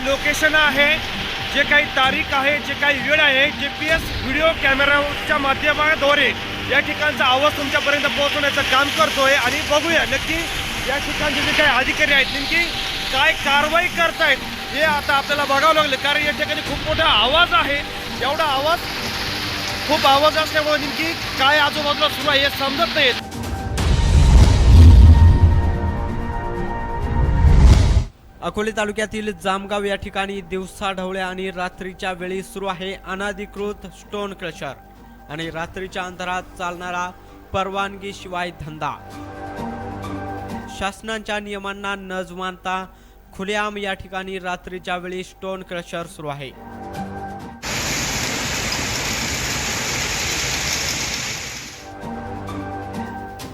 काही लोकेशन आहे जे काही तारीख आहे जे काही वेळ आहे जे पी एस व्हिडिओ कॅमेराच्या माध्यमाद्वारे या ठिकाणचा आवाज तुमच्यापर्यंत पोहोचवण्याचं काम करतोय आणि बघूया नक्की या ठिकाणचे जे काही अधिकारी आहेत नेमकी काय कारवाई करतायत हे आता आपल्याला बघावं लागलं. कारण या ठिकाणी खूप मोठा आवाज आहे. एवढा आवाज खूप आवाज असल्यामुळे नेमकी काय आजूबाजूला सुरू आहे हे समजत नाही अकोले तालुक्यातील जामगाव या ठिकाणी दिवसा ढवळ्या आणि रात्रीच्या वेळी सुरू आहे अनाधिकृत स्टोन क्रशर आणि रात्रीच्या अंधारात चालणारा परवानगीशिवाय धंदा. शासनाच्या नियमांना न जुमानता खुलेआम या ठिकाणी रात्रीच्या वेळी स्टोन क्रशर सुरू आहे.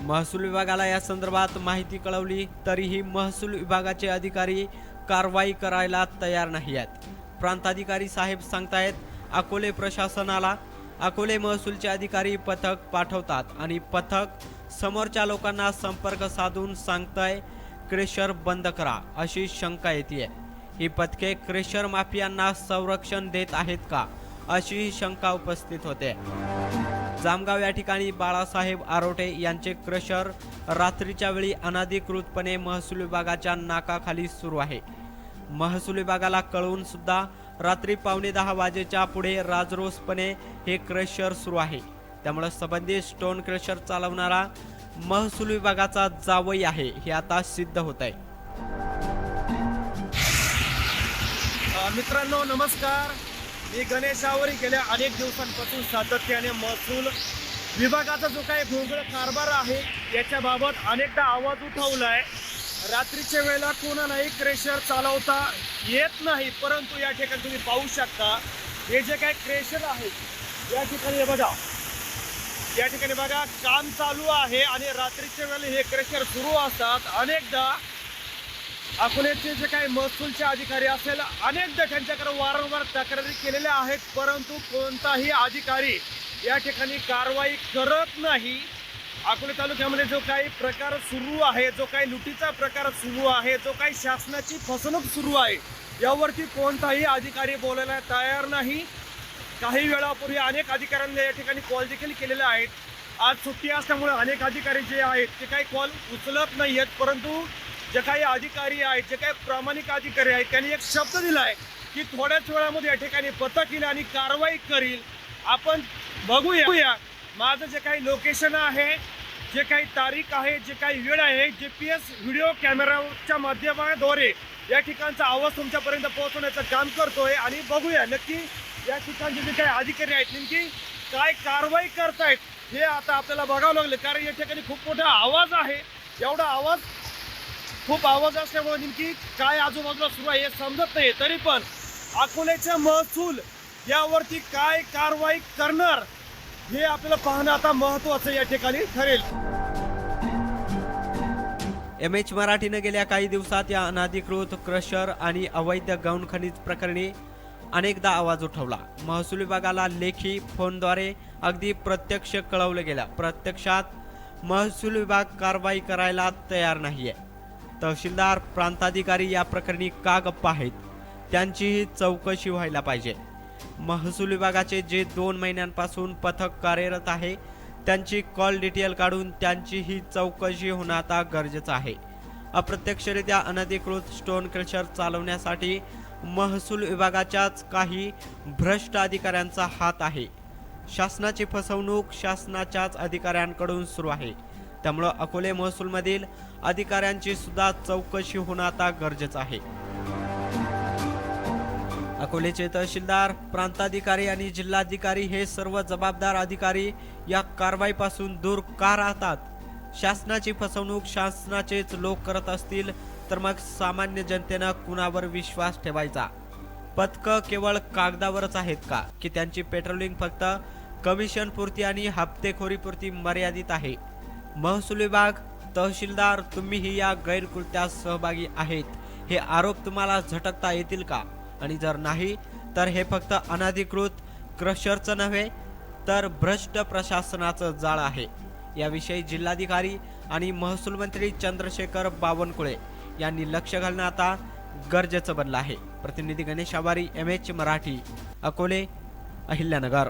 महसूल विभागाला या संदर्भात माहिती कळवली तरीही महसूल विभागाचे अधिकारी कारवाई करायला तयार नाही आहेत प्रांताधिकारी साहेब सांगतायत अकोले प्रशासनाला अकोले महसूलचे अधिकारी पथक पाठवतात आणि पथक समोरच्या लोकांना संपर्क साधून सांगताय क्रेशर बंद करा अशी शंका येते ही पथके क्रेशर माफियांना संरक्षण देत आहेत का अशी शंका उपस्थित होते. जामगाव या ठिकाणी बाळासाहेब आरोटे यांचे क्रशर रात्रीच्या वेळी अनाधिकृतपणे महसूल विभागाच्या नाकाखाली सुरू आहे. महसूल विभागाला कळवून सुद्धा रात्री पावणे दहा वाजेच्या पुढे राजरोसपणे हे क्रशर सुरू आहे. त्यामुळे संबंधित स्टोन क्रशर चालवणारा महसूल विभागाचा जावई आहे हे आता सिद्ध होत आहे. मित्रांनो नमस्कार. मी गणेशावर गेल्या अनेक दिवसांपासून सातत्याने महसूल विभागाचा जो काही भोंगळ कारभार आहे याच्याबाबत अनेकदा आवाज उठवलाय. रात्रीच्या वेळेला कोणालाही क्रेशर चालवता येत नाही परंतु या ठिकाणी तुम्ही पाहू शकता हे जे काही क्रेशर आहे या ठिकाणी बघा. या ठिकाणी बघा काम चालू आहे आणि रात्रीच्या वेळेला हे क्रेशर सुरू असतात. अनेकदा अकोल्याचे जे काही महसूलचे अधिकारी असेल अनेकदा त्यांच्याकडे वारंवार तक्रारी केलेल्या आहेत परंतु कोणताही अधिकारी या ठिकाणी कारवाई करत नाही. अकोले तालुक्यामध्ये जो काही प्रकार सुरू आहे जो काही लुटीचा प्रकार सुरू आहे जो काही शासनाची फसवणूक सुरू आहे यावरती कोणताही अधिकारी बोलायला तयार नाही. काही वेळापूर्वी अनेक अधिकाऱ्यांनी या ठिकाणी कॉल देखील केलेले आहेत. आज सुट्टी असल्यामुळे अनेक अधिकारी जे आहेत ते काही कॉल उचलत नाही आहेत परंतु जे काही अधिकारी आहेत जे काही प्रामाणिक अधिकारी आहेत त्यांनी एक शब्द दिला आहे की थोड्याच वेळामध्ये या ठिकाणी पथक येईल आणि कारवाई करील. आपण बघूया. माझं जे काही लोकेशन आहे जे काही तारीख आहे जे काही वेळ आहे जे पी एस व्हिडिओ कॅमेराच्या माध्यमाद्वारे या ठिकाणचा आवाज तुमच्यापर्यंत पोहोचवण्याचं काम करतोय आणि बघूया. नक्की या ठिकाणचे जे काही अधिकारी आहेत नेमकी काय कारवाई करतायत हे आता आपल्याला बघावं लागलं. कारण या ठिकाणी खूप मोठा आवाज आहे. एवढा आवाज खूप आवाज असल्यामुळे नेमकी काय आजूबाजूला सुरू आहे हे समजत नाही. तरी पण अकोल्याचा महसूल यावरती काय कारवाई करणार हे आपल्याला पाहणं आता महत्वाचं या ठिकाणी. ठरेल. एम एच मराठीनं गेल्या काही दिवसात या अनाधिकृत क्रशर आणि अवैध गौण खनिज प्रकरणी अनेकदा आवाज उठवला. महसूल विभागाला लेखी फोनद्वारे अगदी प्रत्यक्ष कळवलं गेलं. प्रत्यक्षात महसूल विभाग कारवाई करायला तयार नाहीये. तहसीलदार प्रांताधिकारी या प्रकरणी का गप्पा आहेत त्यांचीही चौकशी व्हायला पाहिजे. महसूल विभागाचे जे दोन महिन्यांपासून पथक कार्यरत आहे त्यांची कॉल डिटेल काढून त्यांचीही चौकशी होणं आता गरजेचं आहे. अप्रत्यक्षरित्या अनधिकृत स्टोन क्रशर चालवण्यासाठी महसूल विभागाच्याच काही भ्रष्ट अधिकाऱ्यांचा हात आहे. शासनाची फसवणूक शासनाच्याच अधिकाऱ्यांकडून सुरू आहे. त्यामुळं अकोले महसूलमधील अधिकाऱ्यांची सुद्धा चौकशी होणं आता गरजेचं आहे. अकोलेचे तहसीलदार प्रांताधिकारी आणि जिल्हाधिकारी हे सर्व जबाबदार अधिकारी या कारवाईपासून दूर का राहतात? शासनाची फसवणूक शासनाचेच लोक करत असतील तर मग सामान्य जनतेनं कुणावर विश्वास ठेवायचा? पथकं केवळ कागदावरच आहेत का? की त्यांची पेट्रोलिंग फक्त कमिशन पुरती आणि हप्तेखोरीपुरती मर्यादित आहे? महसूल विभाग तहसीलदार तुम्हीही या गैरकृत्यात सहभागी आहेत. हे आरोप तुम्हाला झटकता येतील का? आणि जर नाही तर हे फक्त अनधिकृत क्रशरचं नव्हे तर भ्रष्ट प्रशासनाचं जाळ आहे. याविषयी जिल्हाधिकारी आणि महसूल मंत्री चंद्रशेखर बावनकुळे यांनी लक्ष घालणं आता गरजेचं बनलं आहे. प्रतिनिधी गणेश आवारी एम एच मराठी अकोले अहिल्यानगर.